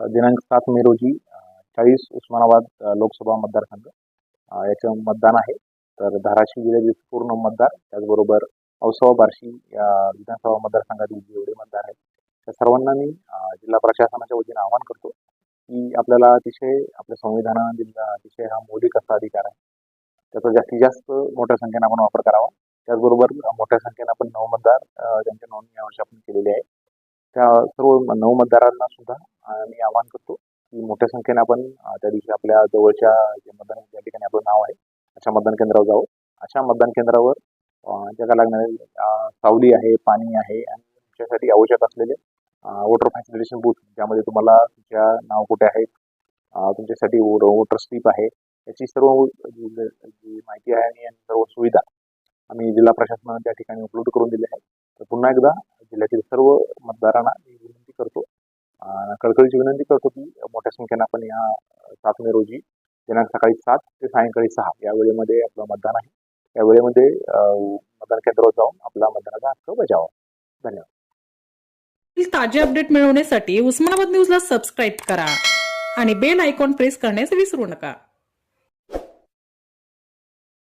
दिनांक सात मे रोजी चाळीस उस्मानाबाद लोकसभा मतदारसंघ याचं मतदान आहे. तर धाराशिव जिल्ह्यातील पूर्ण मतदार त्याचबरोबर औसवा बार्शी या विधानसभा मतदारसंघातील जेवढे मतदार आहेत त्या सर्वांना मी जिल्हा प्रशासनाच्या वतीने आवाहन करतो की आपल्याला अतिशय आपल्या संविधानाने दिलेला अतिशय हा मौलिक असा अधिकार आहे. त्याचा जास्तीत जास्त मोठ्या संख्येने आपण वापर करावा. त्याचबरोबर मोठ्या संख्येने आपण नऊ मतदार ज्यांच्या नोंदणी यावर्षी आपण केलेली आहे त्या सर्व नऊ मतदारांना सुद्धा मी आवाहन करतो की मोठ्या संख्येने आपण त्या दिवशी आपल्या जवळच्या जे मतदान ज्या ठिकाणी आपलं नाव आहे. अशा मतदान केंद्रावर जावं. अशा मतदान केंद्रावर जगा ज्याला लागणारे सावली आहे पाणी आहे आणि तुमच्यासाठी आवश्यक असलेले वॉटर फॅसिलिटेशन बूथ ज्यामध्ये तुम्हाला तुमच्या नाव कुठे आहेत तुमच्यासाठी वॉटर स्लिप आहे याची सर्व जी माहिती आहे आणि सर्व सुविधा आम्ही जिल्हा प्रशासनाने त्या ठिकाणी उपलब्ध करून दिल्या आहेत. तर पुन्हा एकदा जिल्ह्यातील सर्व मतदारांना कळकळीची विनंती करतो की मोठ्या संख्येनं आपण या सात मे रोजी दिनांक सकाळी सात ते सायंकाळी सहा या वेळेमध्ये आपलं मतदान आहे. या वेळेमध्ये मतदान केंद्रावर जाऊन आपला मतदानाचा हक्क बजावा. धन्यवाद. ताजे अपडेट मिळवण्यासाठी उस्मानाबाद न्यूजला सबस्क्राईब करा आणि बेल आयकॉन प्रेस करण्यास विसरू नका.